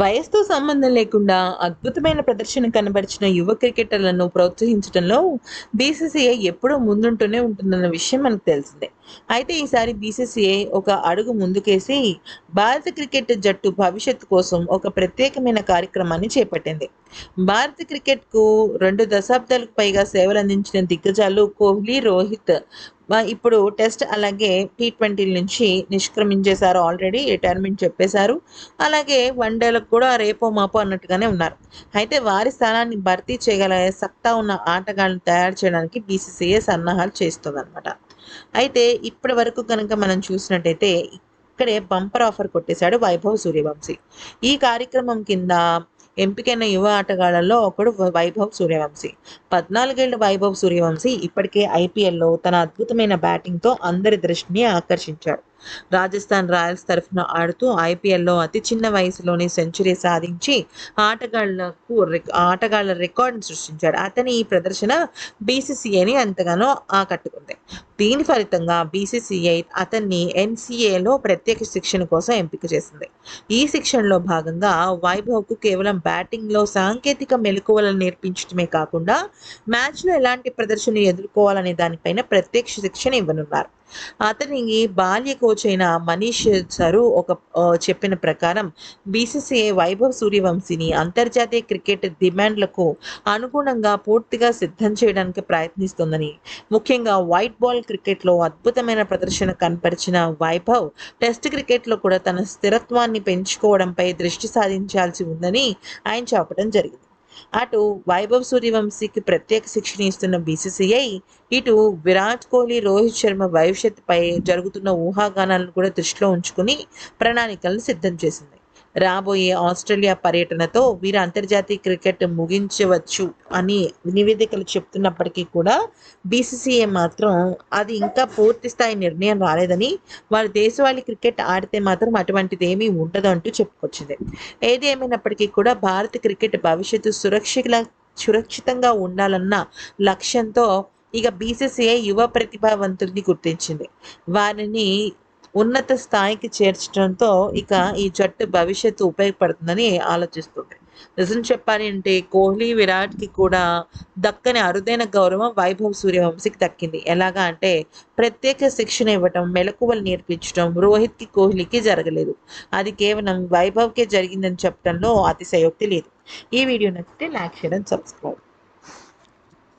వయసుతో సంబంధం లేకుండా అద్భుతమైన ప్రదర్శన కనబరిచిన యువ క్రికెటర్లను ప్రోత్సహించడంలో బీసీసీఐ ఎప్పుడూ ముందుంటూనే ఉంటుందన్న విషయం మనకు తెలిసిందే. అయితే ఈసారి బీసీసీఐ ఒక అడుగు ముందుకేసి భారత క్రికెట్ జట్టు భవిష్యత్తు కోసం ఒక ప్రత్యేకమైన కార్యక్రమాన్ని చేపట్టింది. భారత క్రికెట్కు రెండు దశాబ్దాలకు పైగా సేవలు అందించిన దిగ్గజాలు కోహ్లీ రోహిత్ ఇప్పుడు టెస్ట్ అలాగే టీ ట్వంటీల నుంచి నిష్క్రమించేశారు ఆల్రెడీ రిటైర్మెంట్ చెప్పేశారు. అలాగే వన్ డేలకు కూడా రేపో మాపో అన్నట్టుగానే ఉన్నారు. అయితే వారి స్థానాన్ని భర్తీ చేయగల సత్తా ఉన్న ఆటగాళ్ళని తయారు చేయడానికి బీసీసీఏ సన్నాహాలు చేస్తుందన్నమాట. అయితే ఇప్పటి వరకు కనుక మనం చూసినట్టయితే ఇక్కడే బంపర్ ఆఫర్ కొట్టేశాడు వైభవ్ సూర్యవంశీ. ఈ కార్యక్రమం కింద ఎంపికైన యువ ఆటగాళ్ళలో ఒకడు వైభవ్ సూర్యవంశీ. పద్నాలుగేళ్ళ వైభవ్ సూర్యవంశీ ఇప్పటికే ఐపీఎల్లో తన అద్భుతమైన బ్యాటింగ్తో అందరి దృష్టిని ఆకర్షించాడు. రాజస్థాన్ రాయల్స్ తరఫున ఆడుతూ ఐపీఎల్లో అతి చిన్న వయసులోనే సెంచరీ సాధించి ఆటగాళ్ళకు ఆటగాళ్ళ రికార్డును సృష్టించాడు. అతని ఈ ప్రదర్శన బీసీసీఐని ఎంతగానో ఆకట్టుకుంది. దీని ఫలితంగా బీసీసీఐ అతన్ని ఎన్సీఏలో ప్రత్యేక శిక్షణ కోసం ఎంపిక చేసింది. ఈ శిక్షణలో భాగంగా వైభవ్కు కేవలం బ్యాటింగ్లో సాంకేతిక మెలకువలను నేర్పించడమే కాకుండా మ్యాచ్లో ఎలాంటి ప్రదర్శన ఎదుర్కోవాలనే దానిపైన ప్రత్యక్ష శిక్షణ ఇవ్వనున్నారు. అతనికి బాల్య కోచ్ అయిన మనీష్ సరు ఒక చెప్పిన ప్రకారం బీసీసీఐ వైభవ్ సూర్యవంశీని అంతర్జాతీయ క్రికెట్ డిమాండ్లకు అనుగుణంగా పూర్తిగా సిద్ధం చేయడానికి ప్రయత్నిస్తుందని ముఖ్యంగా వైట్ బాల్ క్రికెట్లో అద్భుతమైన ప్రదర్శన కనపరిచిన వైభవ్ టెస్ట్ క్రికెట్లో కూడా తన స్థిరత్వాన్ని పెంచుకోవడంపై దృష్టి సాధించాల్సి ఉందని ఆయన చెప్పడం జరిగింది. అటు వైభవ్ సూర్యవంశీకి ప్రత్యేక శిక్షణ ఇస్తున్న బీసీసీఐ ఇటు విరాట్ కోహ్లీ రోహిత్ శర్మ భవిష్యత్తుపై జరుగుతున్న ఊహాగానాలను కూడా దృష్టిలో ఉంచుకుని ప్రణాళికలను సిద్ధం చేసింది. రాబోయే ఆస్ట్రేలియా పర్యటనతో వీరు అంతర్జాతీయ క్రికెట్ ముగించవచ్చు అని నివేదికలు చెప్తున్నప్పటికీ కూడా బీసీసీఏ మాత్రం అది ఇంకా పూర్తి స్థాయి నిర్ణయం రాలేదని వారు దేశవాళీ క్రికెట్ ఆడితే మాత్రం అటువంటిది ఏమీ ఉండదు అంటూ చెప్పుకొచ్చింది. ఏది ఏమైనప్పటికీ కూడా భారత క్రికెట్ భవిష్యత్తు సురక్షిత సురక్షితంగా ఉండాలన్న లక్ష్యంతో ఇక బీసీసీఐ యువ ప్రతిభావంతుల్ని గుర్తించింది. వారిని ఉన్నత స్థాయికి చేర్చడంతో ఇక ఈ జట్టు భవిష్యత్తు ఉపయోగపడుతుందని ఆలోచిస్తుంది. నిజం చెప్పాలి అంటే కోహ్లీ విరాట్కి కూడా దక్కని అరుదైన గౌరవం వైభవ్ సూర్యవంశీకి దక్కింది. ఎలాగా అంటే ప్రత్యేక శిక్షణ ఇవ్వటం మెలకువలు నేర్పించడం రోహిత్కి కోహ్లీకి జరగలేదు. అది కేవలం వైభవ్కే జరిగిందని చెప్పడంలో అతిశయోక్తి లేదు. ఈ వీడియో నచ్చితే లైక్ షేర్ అండ్ సబ్స్క్రైబ్.